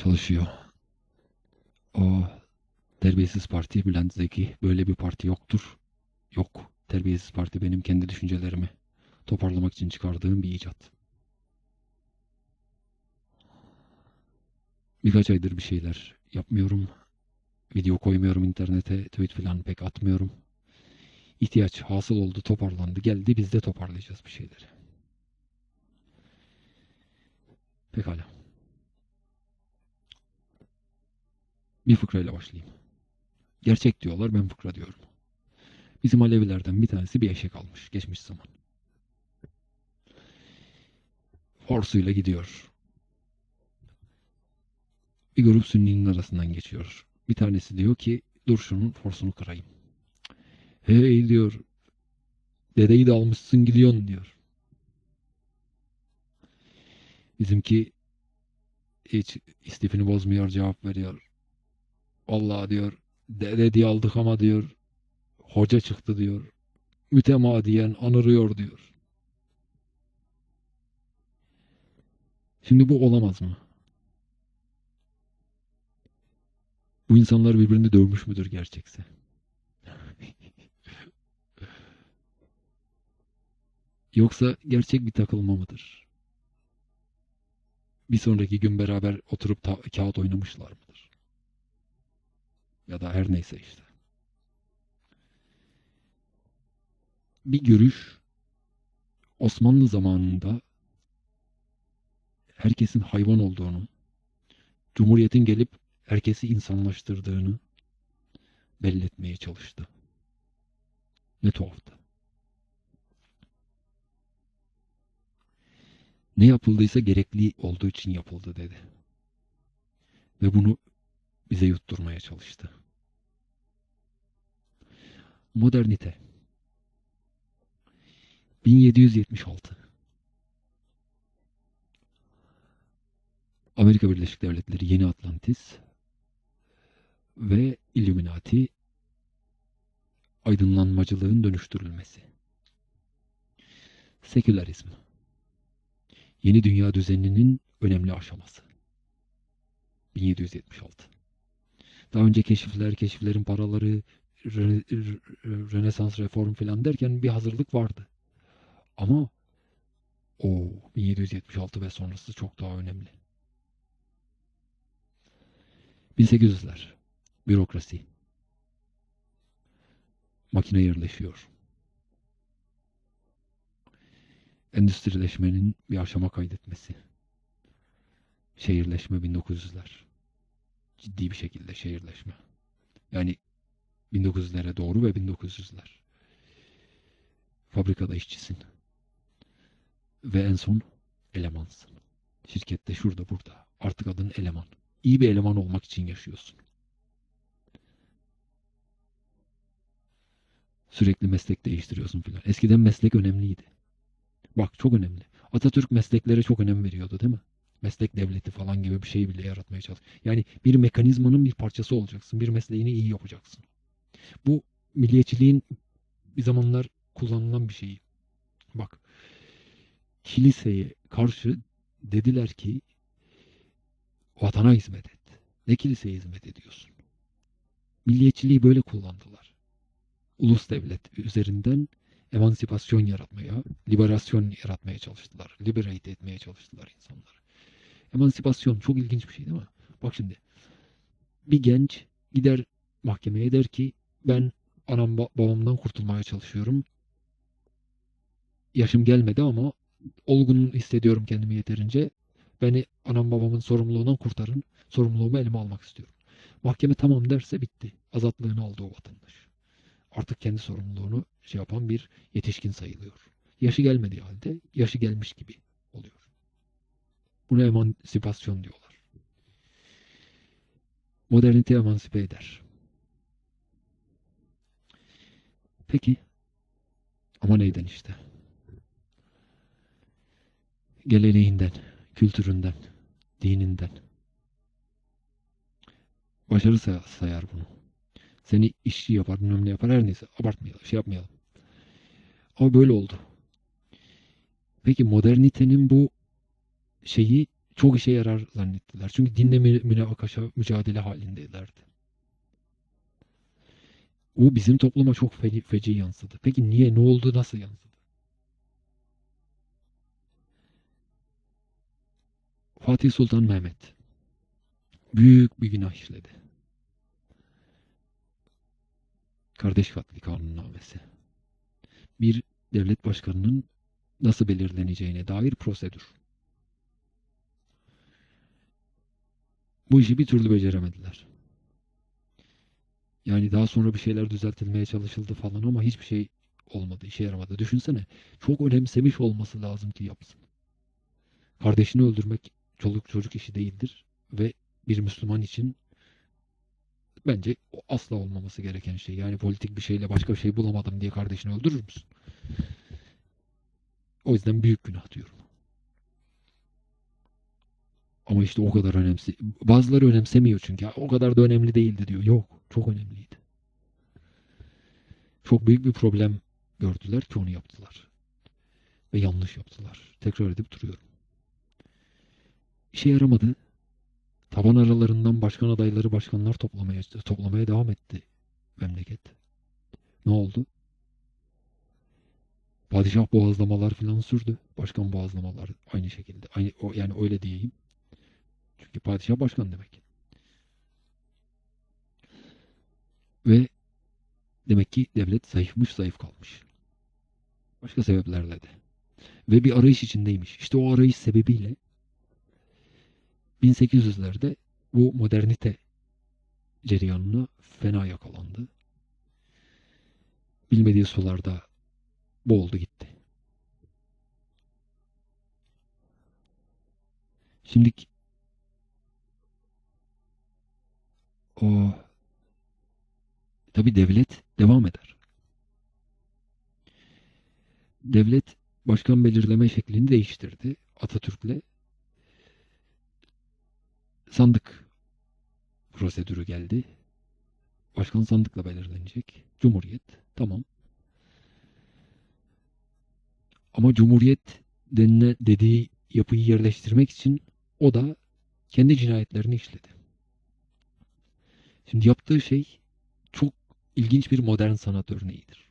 çalışıyor. O terbiyesiz parti Bülent Zeki böyle bir parti yoktur. Yok. Terbiyesiz parti benim kendi düşüncelerimi toparlamak için çıkardığım bir icat. Birkaç aydır bir şeyler yapmıyorum. Video koymuyorum internete, tweet falan pek atmıyorum. İhtiyaç hasıl oldu, toparlandı, geldi. Biz de toparlayacağız bir şeyleri. Pekala. Bir fıkrayla başlayayım. Gerçek diyorlar, ben fıkra diyorum. Bizim Alevilerden bir tanesi bir eşek almış geçmiş zaman. Horsuyla gidiyor. Bir grup sünninin arasından geçiyor. Bir tanesi diyor ki dur şunun forsunu kırayım. Hey diyor. Dedeyi de almışsın gidiyorsun diyor. Bizimki hiç istifini bozmuyor cevap veriyor. Vallahi diyor dede diye aldık ama diyor hoca çıktı diyor. Mütemadiyen anırıyor diyor. Şimdi bu olamaz mı? Bu insanlar birbirini dövmüş müdür gerçekse? Yoksa gerçek bir takılma mıdır? Bir sonraki gün beraber oturup kağıt oynamışlar mıdır? Ya da her neyse işte. Bir görüş Osmanlı zamanında herkesin hayvan olduğunu, Cumhuriyet'in gelip herkesi insanlaştırdığını belli etmeye çalıştı. Ne tuhaftı. Ne yapıldıysa gerekli olduğu için yapıldı dedi. Ve bunu bize yutturmaya çalıştı. Modernite 1776 Amerika Birleşik Devletleri Yeni Atlantis ve Illuminati aydınlanmacılığın dönüştürülmesi. Sekülerizm Yeni dünya düzeninin önemli aşaması. 1776 Daha önce keşifler, keşiflerin paraları, Rönesans reform falan derken bir hazırlık vardı. Ama o 1776 ve sonrası çok daha önemli. 1800'ler. Bürokrasi. Makine yerleşiyor. Endüstrileşmenin bir aşama kaydetmesi. Şehirleşme 1900'ler. Ciddi bir şekilde şehirleşme. Yani 1900'lere doğru ve 1900'ler. Fabrikada işçisin. Ve en son elemansın. Şirkette şurada burada. Artık adın eleman. İyi bir eleman olmak için yaşıyorsun. Sürekli meslek değiştiriyorsun filan. Eskiden meslek önemliydi. Bak çok önemli. Atatürk mesleklere çok önem veriyordu değil mi? Meslek devleti falan gibi bir şey bile yaratmaya çalış. Yani bir mekanizmanın bir parçası olacaksın. Bir mesleğini iyi yapacaksın. Bu milliyetçiliğin bir zamanlar kullanılan bir şeyi. Bak kiliseye karşı dediler ki vatana hizmet et. Ne kiliseye hizmet ediyorsun? Milliyetçiliği böyle kullandılar. Ulus devlet üzerinden emansipasyon yaratmaya, liberasyon yaratmaya çalıştılar. Liberate etmeye çalıştılar insanları. Emansipasyon çok ilginç bir şey değil mi? Bak şimdi bir genç gider mahkemeye der ki ben anam babamdan kurtulmaya çalışıyorum. Yaşım gelmedi ama olgun hissediyorum kendimi yeterince. Beni anam babamın sorumluluğundan kurtarın. Sorumluluğumu elime almak istiyorum. Mahkeme tamam derse bitti. Azatlığını aldı o vatandaş. Artık kendi sorumluluğunu şey yapan bir yetişkin sayılıyor. Yaşı gelmediği halde yaşı gelmiş gibi. Buna emansipasyon diyorlar. Modernite emansipe eder. Peki ama neyden işte? Geleneğinden, kültüründen, dininden. Başarı sayar bunu. Seni işçi yapar, bilmem ne yapar, her neyse. Abartmayalım, şey yapmayalım. Ama böyle oldu. Peki modernitenin bu şeyi çok işe yarar zannettiler. Çünkü dinle mü- münakaşa mücadele halindeylerdi. O bizim topluma çok fe- feci yansıdı. Peki niye? Ne oldu? Nasıl yansıdı? Fatih Sultan Mehmet büyük bir günah işledi. Kardeş katli kanunnamesi. Bir devlet başkanının nasıl belirleneceğine dair prosedür. Bu işi bir türlü beceremediler. Yani daha sonra bir şeyler düzeltilmeye çalışıldı falan ama hiçbir şey olmadı, işe yaramadı. Düşünsene, çok önemsemiş olması lazım ki yapsın. Kardeşini öldürmek çoluk çocuk işi değildir ve bir Müslüman için bence o asla olmaması gereken şey. Yani politik bir şeyle başka bir şey bulamadım diye kardeşini öldürür müsün? O yüzden büyük günah diyorum. Ama işte o kadar önemsi. Bazıları önemsemiyor çünkü. O kadar da önemli değildi diyor. Yok. Çok önemliydi. Çok büyük bir problem gördüler ki onu yaptılar. Ve yanlış yaptılar. Tekrar edip duruyorum. İşe yaramadı. Taban aralarından başkan adayları başkanlar toplamaya toplamaya devam etti memleket. Ne oldu? Padişah boğazlamalar filan sürdü. Başkan boğazlamalar aynı şekilde. Aynı, yani öyle diyeyim. Çünkü padişah başkan demek. Ve demek ki devlet zayıfmış zayıf kalmış. Başka sebeplerle de. Ve bir arayış içindeymiş. İşte o arayış sebebiyle 1800'lerde bu modernite cereyanına fena yakalandı. Bilmediği sularda boğuldu gitti. Şimdi o tabi devlet devam eder. Devlet başkan belirleme şeklini değiştirdi Atatürk'le. Sandık prosedürü geldi. Başkan sandıkla belirlenecek. Cumhuriyet. Tamam. Ama Cumhuriyet denilen dediği yapıyı yerleştirmek için o da kendi cinayetlerini işledi. Şimdi yaptığı şey çok ilginç bir modern sanat örneğidir.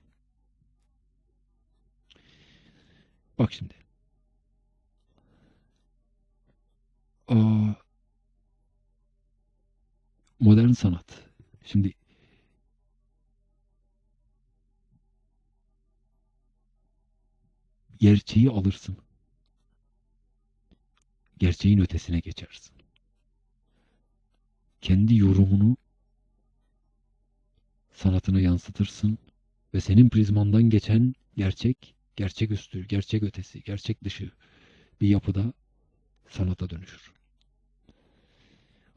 Bak şimdi. Modern sanat. Şimdi gerçeği alırsın. Gerçeğin ötesine geçersin. Kendi yorumunu sanatına yansıtırsın ve senin prizmandan geçen gerçek, gerçek üstü, gerçek ötesi, gerçek dışı bir yapıda sanata dönüşür.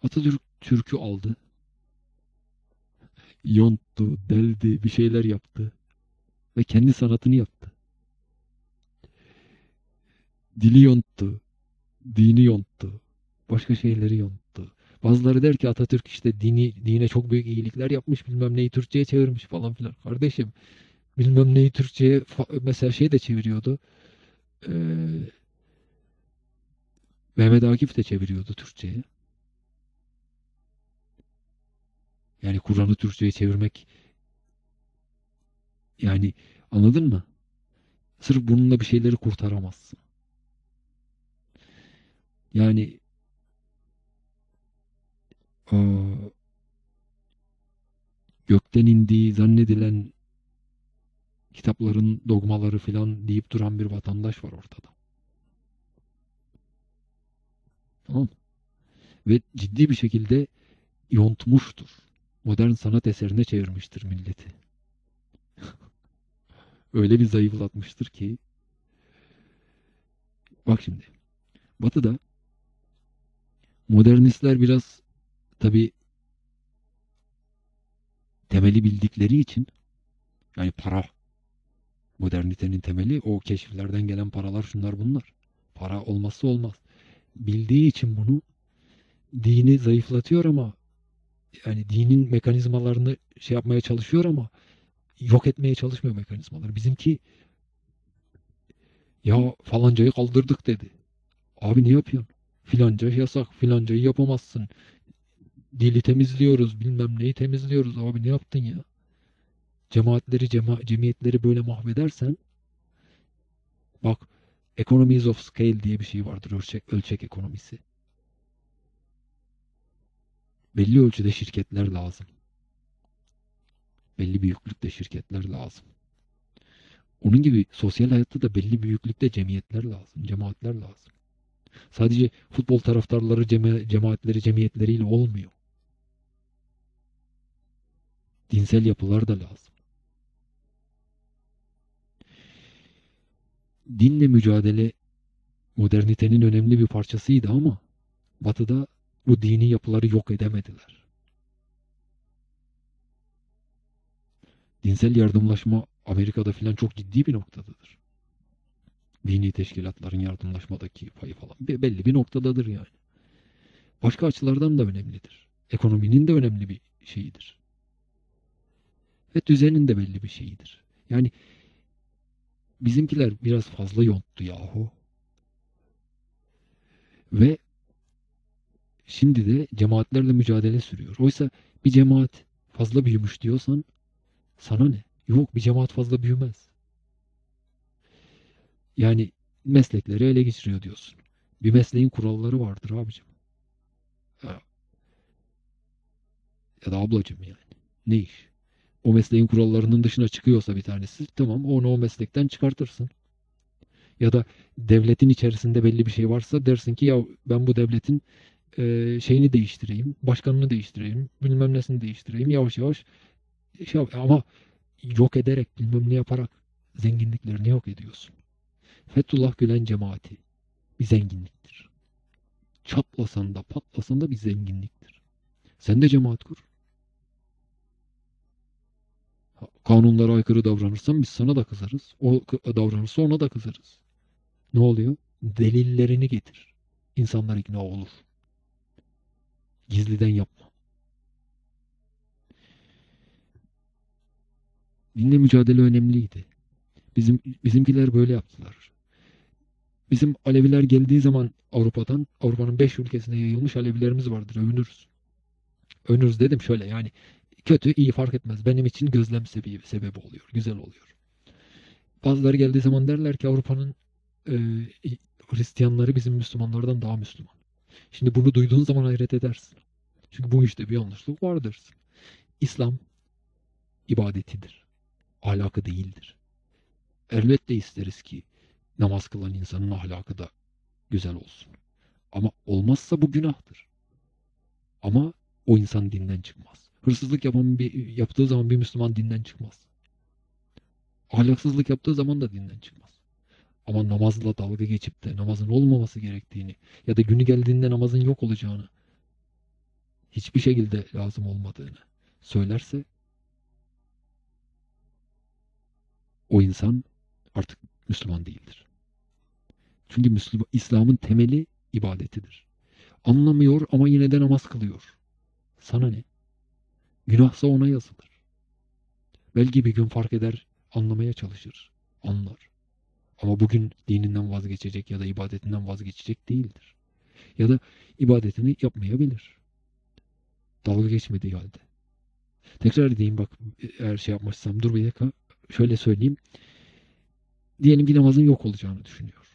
Atatürk türkü aldı. Yonttu, deldi, bir şeyler yaptı. Ve kendi sanatını yaptı. Dili yonttu, dini yonttu, başka şeyleri yonttu. Bazıları der ki Atatürk işte dini dine çok büyük iyilikler yapmış, bilmem neyi Türkçe'ye çevirmiş falan filan. Kardeşim bilmem neyi Türkçe'ye mesela şey de çeviriyordu. Ee, Mehmet Akif de çeviriyordu Türkçe'ye. Yani Kur'an'ı Türkçe'ye çevirmek yani anladın mı? Sırf bununla bir şeyleri kurtaramazsın. Yani gökten indiği zannedilen kitapların dogmaları filan deyip duran bir vatandaş var ortada. Tamam Ve ciddi bir şekilde yontmuştur. Modern sanat eserine çevirmiştir milleti. Öyle bir zayıflatmıştır ki bak şimdi Batı'da modernistler biraz tabi temeli bildikleri için yani para modernitenin temeli o keşiflerden gelen paralar şunlar bunlar. Para olmazsa olmaz. Bildiği için bunu dini zayıflatıyor ama yani dinin mekanizmalarını şey yapmaya çalışıyor ama yok etmeye çalışmıyor mekanizmaları. Bizimki ya falancayı kaldırdık dedi. Abi ne yapıyorsun? Filanca yasak, filancayı yapamazsın. Dili temizliyoruz, bilmem neyi temizliyoruz. Abi ne yaptın ya? Cemaatleri, cema cemiyetleri böyle mahvedersen bak economies of scale diye bir şey vardır ölçek, ölçek ekonomisi. Belli ölçüde şirketler lazım. Belli büyüklükte şirketler lazım. Onun gibi sosyal hayatta da belli büyüklükte cemiyetler lazım, cemaatler lazım. Sadece futbol taraftarları cema cemaatleri cemiyetleriyle olmuyor. Dinsel yapılar da lazım. Dinle mücadele modernitenin önemli bir parçasıydı ama Batı'da bu dini yapıları yok edemediler. Dinsel yardımlaşma Amerika'da filan çok ciddi bir noktadadır. Dini teşkilatların yardımlaşmadaki payı falan belli bir noktadadır yani. Başka açılardan da önemlidir. Ekonominin de önemli bir şeyidir. Ve düzenin de belli bir şeyidir. Yani bizimkiler biraz fazla yonttu yahu. Ve şimdi de cemaatlerle mücadele sürüyor. Oysa bir cemaat fazla büyümüş diyorsan sana ne? Yok bir cemaat fazla büyümez. Yani meslekleri ele geçiriyor diyorsun. Bir mesleğin kuralları vardır abicim. Ya, da ablacım yani. Ne iş? O mesleğin kurallarının dışına çıkıyorsa bir tanesi tamam onu o meslekten çıkartırsın. Ya da devletin içerisinde belli bir şey varsa dersin ki ya ben bu devletin e, şeyini değiştireyim, başkanını değiştireyim, bilmem nesini değiştireyim yavaş yavaş şey ama yok ederek bilmem ne yaparak zenginliklerini yok ediyorsun. Fethullah Gülen cemaati bir zenginliktir. Çatlasan da patlasan da bir zenginliktir. Sen de cemaat kur. Kanunlara aykırı davranırsan biz sana da kızarız. O davranırsa ona da kızarız. Ne oluyor? Delillerini getir. İnsanlar ikna olur. Gizliden yapma. Dinle mücadele önemliydi. Bizim bizimkiler böyle yaptılar. Bizim Aleviler geldiği zaman Avrupa'dan, Avrupa'nın beş ülkesine yayılmış Alevilerimiz vardır. Övünürüz. Övünürüz dedim şöyle yani kötü iyi fark etmez. Benim için gözlem sebebi, sebebi oluyor. Güzel oluyor. Bazıları geldiği zaman derler ki Avrupa'nın e, Hristiyanları bizim Müslümanlardan daha Müslüman. Şimdi bunu duyduğun zaman hayret edersin. Çünkü bu işte bir yanlışlık vardır. İslam ibadetidir. Ahlakı değildir. Elbette isteriz ki namaz kılan insanın ahlakı da güzel olsun. Ama olmazsa bu günahtır. Ama o insan dinden çıkmaz. Hırsızlık yapan bir, yaptığı zaman bir Müslüman dinden çıkmaz. Ahlaksızlık yaptığı zaman da dinden çıkmaz. Ama namazla dalga geçip de namazın olmaması gerektiğini ya da günü geldiğinde namazın yok olacağını hiçbir şekilde lazım olmadığını söylerse o insan artık Müslüman değildir. Çünkü Müslüman, İslam'ın temeli ibadetidir. Anlamıyor ama yine de namaz kılıyor. Sana ne? Günahsa ona yazılır. Belki bir gün fark eder, anlamaya çalışır, anlar. Ama bugün dininden vazgeçecek ya da ibadetinden vazgeçecek değildir. Ya da ibadetini yapmayabilir. Dalga geçmediği halde. Tekrar edeyim bak eğer şey yapmazsam dur bir dakika şöyle söyleyeyim. Diyelim ki namazın yok olacağını düşünüyor.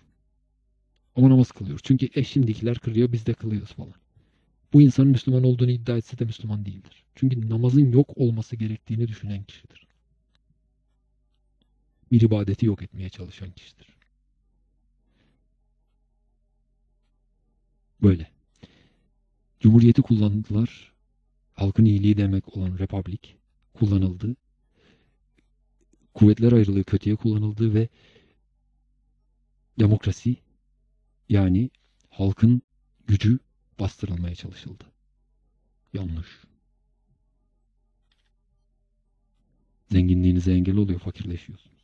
Ama namaz kılıyor. Çünkü e şimdikiler kılıyor biz de kılıyoruz falan. Bu insanın Müslüman olduğunu iddia etse de Müslüman değildir. Çünkü namazın yok olması gerektiğini düşünen kişidir. Bir ibadeti yok etmeye çalışan kişidir. Böyle. Cumhuriyeti kullandılar. Halkın iyiliği demek olan republik kullanıldı. Kuvvetler ayrılığı kötüye kullanıldı ve demokrasi yani halkın gücü bastırılmaya çalışıldı. Yanlış. Zenginliğinize engel oluyor, fakirleşiyorsun.